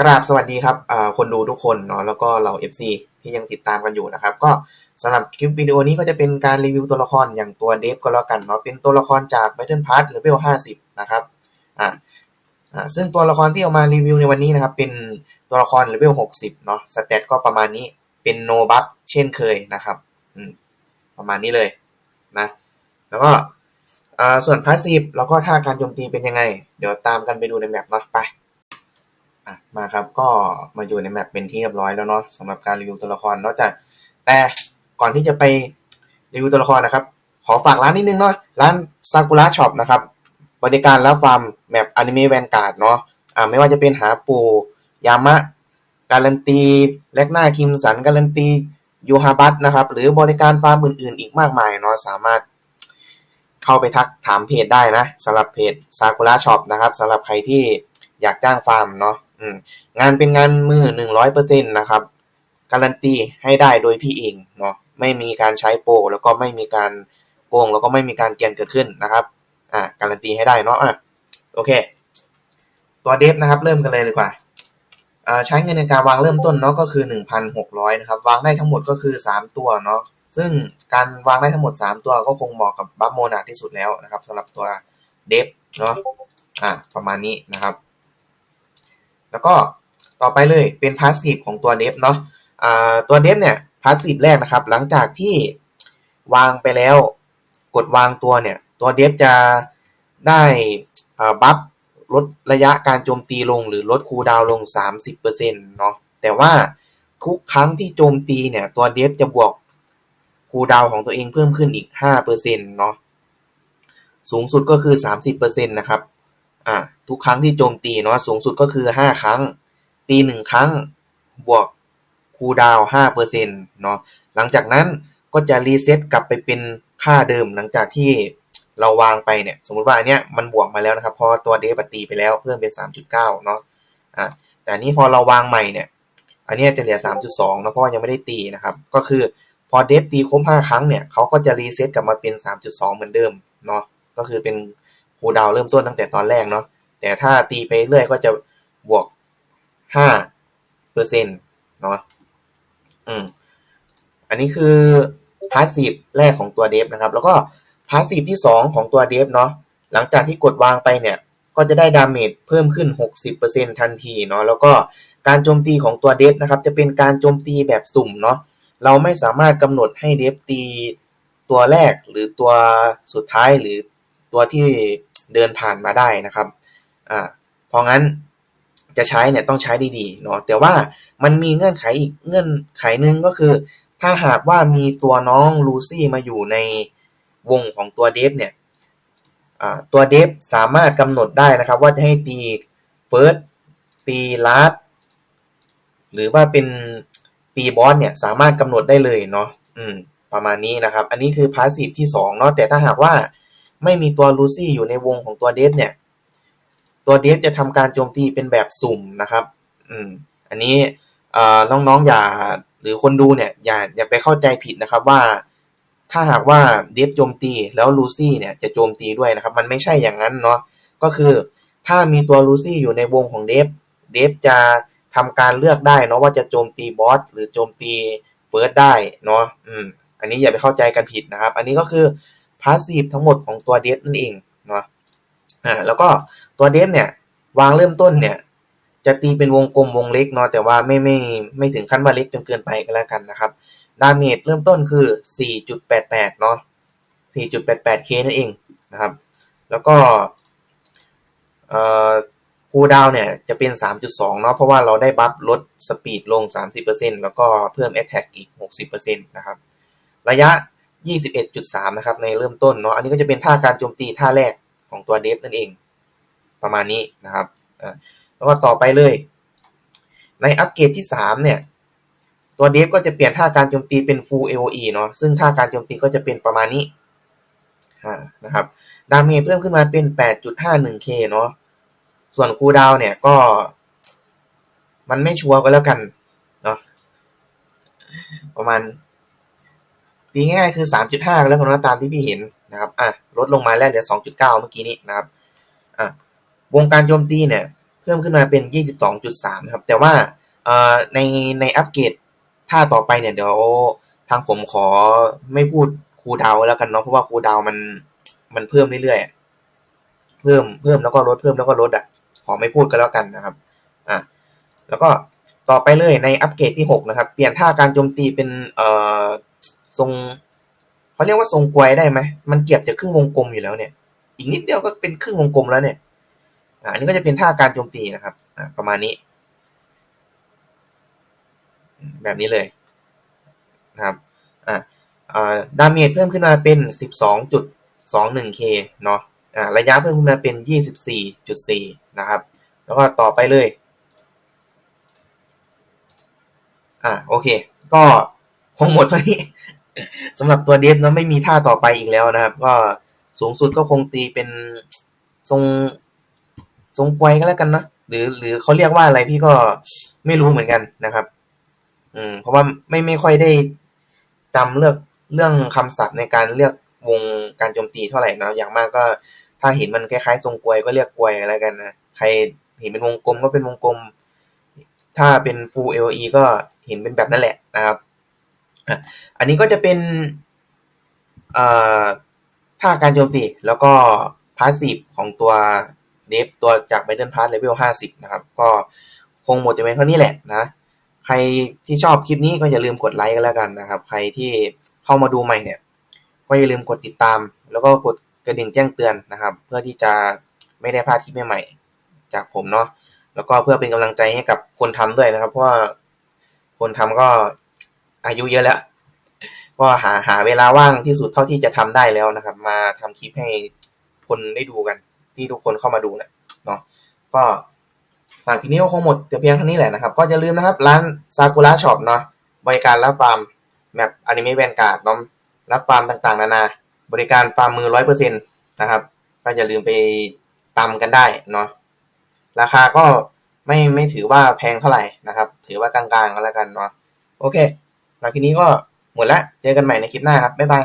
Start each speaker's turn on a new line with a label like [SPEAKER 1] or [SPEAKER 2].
[SPEAKER 1] กราบสวัสดีครับคนดูทุกคนเนาะแล้วก็เรา FC ที่ยังติดตามกันอยู่นะครับ ก็สำหรับคลิปวิดีโอนี้ก็จะเป็นการรีวิวตัวละครอย่างตัวเดฟก็แล้วกันเนาะเป็นตัวละครจาก Battle Pass Level 50 นะครับอ่าอ่าซึ่งตัวละครที่เอามารีวิวในวันนี้นะครับ เป็นตัวละคร Level 60 เนาะสเตตก็ประมาณนี้เป็นโนบัฟเช่นเคยนะครับอืมประมาณนี้เลยนะแล้วก็อ่าส่วนพาสซีฟแล้วก็ท่าการโจมตีเป็นยังไง เดี๋ยวตามกันไปดูในแมปเนาะไป มาครับก็มาอยู่ในแมปเป็นที่เรียบร้อยแล้วเนาะสำหรับการรีวิวตัวละครนอกจากแต่ก่อนที่จะไปรีวิวตัวละครนะครับ ขอฝากร้านนิดนึงเนาะร้านซากุระช็อปนะครับบริการรับฟาร์มแมปอนิเมะแวนการ์ดเนาะอ่าไม่ว่าจะเป็นหาปูยามะ การันตีเล็กหน้าคิมสันการันตียูฮาบัตนะครับ หรือบริการฟาร์มอื่น ๆ อีกมากมายเนาะสามารถเข้าไปทักถามเพจได้นะสำหรับเพจซากุระช็อปนะครับสำหรับใครที่อยากจ้างฟาร์มเนาะ งานเป็นงานมือหนึ่งร้อยเปอร์เซ็นต์นะครับ การันตีให้ได้โดยพี่เองเนาะไม่มีการใช้โปรแล้วก็ไม่มีการโกงแล้วก็ไม่มีการเกียนเกิดขึ้นนะครับอ่าการันตีให้ได้เนาะอะโอเค ตัวเดฟนะครับเริ่มกันเลยดีกว่าอ่าใช้เงินในการวางเริ่มต้นเนาะก็คือ 1,600นะครับวางได้ทั้งหมดก็คือ 3 ตัวเนาะซึ่งการวางได้ทั้งหมด 3 ตัวก็คงเหมาะกับบัฟโมนาที่สุดแล้วนะครับสำหรับตัวเดฟเนาะอ่าประมาณนี้นะครับ แล้วก็ต่อไปเลยเป็นพาสซีฟของตัวเดฟเนาะตัวเดฟเนี่ยพาสซีฟแรกนะครับ หลังจากที่วางไปแล้วกดวางตัวเนี่ย ตัวเดฟจะได้บัฟลดระยะการโจมตีลงหรือลดคูลดาวลง 30%เนาะแต่ว่าทุกครั้งที่โจมตีเนี่ย ตัวเดฟจะบวกคูลดาวของตัวเองเพิ่มขึ้นอีก 5%เนาะสูงสุดก็คือ 30%นะครับ อ่าทุกครั้งที่โจมตีเนาะสูงสุดก็คือ 5 ครั้ง ตี 1 ครั้งบวกคูดาว5%เนาะหลังจากนั้นก็จะรีเซ็ตกลับไปเป็นค่าเดิมหลังจากที่เราวางไปเนี่ย สมมุติว่าอันเนี้ยมันบวกมาแล้วนะครับ พอตัวเดฟตีไปแล้วเพิ่มเป็น 3.9 เนาะอ่าแต่นี้พอเราวางใหม่เนี่ย อันนี้จะเหลือ 3.2นะเพราะยังไม่ได้ตีนะครับ ก็คือพอเดฟตีครบ5ครั้งเนี่ยเขาก็จะรีเซ็ตกลับมาเป็น 3.2 เหมือนเดิมเนาะก็คือเป็น คูดาวเริ่มต้นตั้งแต่ตอนแรกเนาะแต่ถ้าตีไปเรื่อยก็จะบวกห้าเปอร์เซ็นต์เนาะอืมอันนี้คือพาสซีฟแรกของตัวเดฟนะครับ แล้วก็พาสซีฟที่สองของตัวเดฟเนาะหลังจากที่กดวางไปเนี่ย ก็จะได้ดาเมจเพิ่มขึ้น 60%ทันทีเนาะแล้วก็การโจมตีของตัวเดฟนะครับจะเป็นการโจมตีแบบสุ่มเนาะเราไม่สามารถกำหนดให้เดฟตีตัวแรกหรือตัวสุดท้ายหรือตัวที่ เดินผ่านมาได้นะครับอ่าเพราะงั้นจะใช้เนี่ยต้องใช้ดีๆเนาะแต่ว่ามันมีเงื่อนไขอีกเงื่อนไขหนึ่งก็คือ ถ้าหากว่ามีตัวน้องลูซี่มาอยู่ในวงของตัวเดฟเนี่ยตัวเดฟสามารถกำหนดได้นะครับ ว่าจะให้ตีเฟิร์สตีลาสหรือว่าเป็นตีบอสเนี่ยสามารถกำหนดได้เลยเนาะอืมประมาณนี้นะครับ อันนี้คือพาสซีฟที่2เนาะแต่ถ้าหากว่า ไม่มีตัวลูซี่อยู่ในวงของตัวเดฟเนี่ย ตัวเดฟจะทำการโจมตีเป็นแบบสุ่มนะครับ อืม อันนี้น้องๆอย่าหรือคนดูเนี่ยอย่าอย่าไปเข้าใจผิดนะครับว่า ถ้าหากว่าเดฟโจมตีแล้วลูซี่เนี่ยจะโจมตีด้วยนะครับ มันไม่ใช่อย่างนั้นเนาะก็คือถ้ามีตัวลูซี่อยู่ในวงของเดฟเดฟจะทำการเลือกได้เนาะว่าจะโจมตีบอสหรือโจมตีเฟิร์สได้เนาะอืมอันนี้อย่าไปเข้าใจกันผิดนะครับ อันนี้ก็คือ พาสซีฟทั้งหมดของตัวเดฟนั่นเองเนาะอ่าแล้วก็ตัวเดฟเนี่ยวางเริ่มต้นเนี่ยจะตีเป็นวงกลมวงเล็กเนาะแต่ว่าไม่ไม่ไม่ถึงขั้นว่าเล็กจนเกินไปก็แล้วกันนะครับดาเมจเริ่มต้นคือ 4.88 เนาะ 4.88k นั่นเองนะครับ แล้วก็เอ่อคูดาวเนี่ยจะเป็น 3.2 เนาะ เพราะว่าเราได้บัฟลดสปีดลง 30%แล้วก็เพิ่มแอตแทกอีก 60%นะครับ ระยะ 21.3นะครับในเริ่มต้นเนาะ อันนี้ก็จะเป็นท่าการโจมตีท่าแรกของตัวเดฟนั่นเอง ประมาณนี้นะครับ แล้วก็ต่อไปเลย ในอัปเกรดที่3เนี่ย ตัวเดฟก็จะเปลี่ยนท่าการโจมตีเป็น full AOE เนาะ ซึ่งท่าการโจมตีก็จะเป็นประมาณนี้นะครับ ดาเมจเพิ่มขึ้นมาเป็น 8.51k เนาะ ส่วนคูดาวเนี่ยก็ มันไม่ชัวร์ก็แล้วกัน เนาะ ประมาณ ตีง่ายๆคือ 3.5 แล้วกันนะตามที่พี่เห็นนะครับอะลดลงมาแล้วเหลือ 2.9 เมื่อกี้นี้นะครับอะวงการโจมตีเนี่ยเพิ่มขึ้นมาเป็น 22.3 นะครับ แต่ว่าในในอัปเกรดท่าต่อไปเนี่ยเดี๋ยวทางผมขอไม่พูดคูดาวแล้วกันเนาะเพราะว่าคูดาวมันมันเพิ่มเรื่อยๆอะเพิ่มเพิ่มแล้วก็ลดเพิ่มแล้วก็ลดอะขอไม่พูดกันแล้วกันนะครับอะแล้วก็ต่อไปเลยในอัปเกรดที่ 6 นะครับ เปลี่ยนท่าการโจมตีเป็นเอ่อ ทรงเขาเรียกว่าทรงกวยได้ไหมมันเก็บจากครึ่งวงกลมอยู่แล้วเนี่ย อีกนิดเดียวก็เป็นครึ่งวงกลมแล้วเนี่ยอันนี้ก็จะเป็นท่าการโจมตีนะครับประมาณนี้ แบบนี้เลยนะครับอ่าอ่าดาเมจเพิ่มขึ้นมาเป็น 12.21k เนาะอ่าระยะเพิ่มขึ้นมาเป็น 24.4 นะครับ แล้วก็ต่อไปเลยอ่าโอเค ก็คงหมดเท่านี้ สำหรับตัวเดฟเนาะไม่มีท่าต่อไปอีกแล้วนะครับ ก็สูงสุดก็คงตีเป็นทรงทรงปวยก็แล้วกันเนาะหรือหรือเขาเรียกว่าอะไรพี่ก็ไม่รู้เหมือนกันนะครับ อืม เพราะว่าไม่ไม่ค่อยได้จำเลือกเรื่องคำศัพท์ในการเลือกวงการโจมตีเท่าไหร่เนาะอย่างมากก็ ถ้าเห็นมันคล้ายๆทรงกวยก็เรียกกวยอะไรกันนะใครเห็นเป็นวงกลมก็เป็นวงกลม ถ้าเป็น full LE ก็เห็นเป็นแบบนั้นแหละนะครับ อะอันนี้ก็จะเป็นอ่าท่าการโจมตีแล้วก็พาสซีฟของตัวเดฟตัวจากไบเดนพาร์เลเวล50 นะครับ ก็คงหมดจะเป็นเท่านี้แหละนะ ใครที่ชอบคลิปนี้ก็อย่าลืมกดไลค์กันแล้วกันนะครับ ใครที่เข้ามาดูใหม่เนี่ย ก็อย่าลืมกดติดตาม แล้วก็กดกระดิ่งแจ้งเตือนนะครับ เพื่อที่จะไม่ได้พลาดคลิปใหม่ๆจากผมเนาะแล้วก็เพื่อเป็นกำลังใจให้กับคนทำด้วยนะครับ เพราะว่าคนทำก็ อายุเยอะแล้ว ก็หาหาเวลาว่างที่สุดเท่าที่จะทำได้แล้วนะครับ มาทำคลิปให้คนได้ดูกัน ที่ทุกคนเข้ามาดูนะเนาะก็สำหรับคลิปนี้ก็คงหมดแต่เพียงเท่านี้แหละนะครับ ก็อย่าลืมนะครับ ร้านซากุระช็อปเนาะบริการรับฟาร์มแมปอนิเมะแวนการ์ดเนาะรับฟาร์มต่างๆ นานา บริการฟาร์มมือร้อยเปอร์เซ็นต์นะครับ ก็อย่าลืมไปตามกันได้เนาะราคาก็ไม่ไม่ถือว่าแพงเท่าไหร่นะครับ ถือว่ากลางๆก็แล้วกันเนาะโอเค หลังคลิปนี้ก็หมดละ เจอกันใหม่ในคลิปหน้าครับ บ๊ายบาย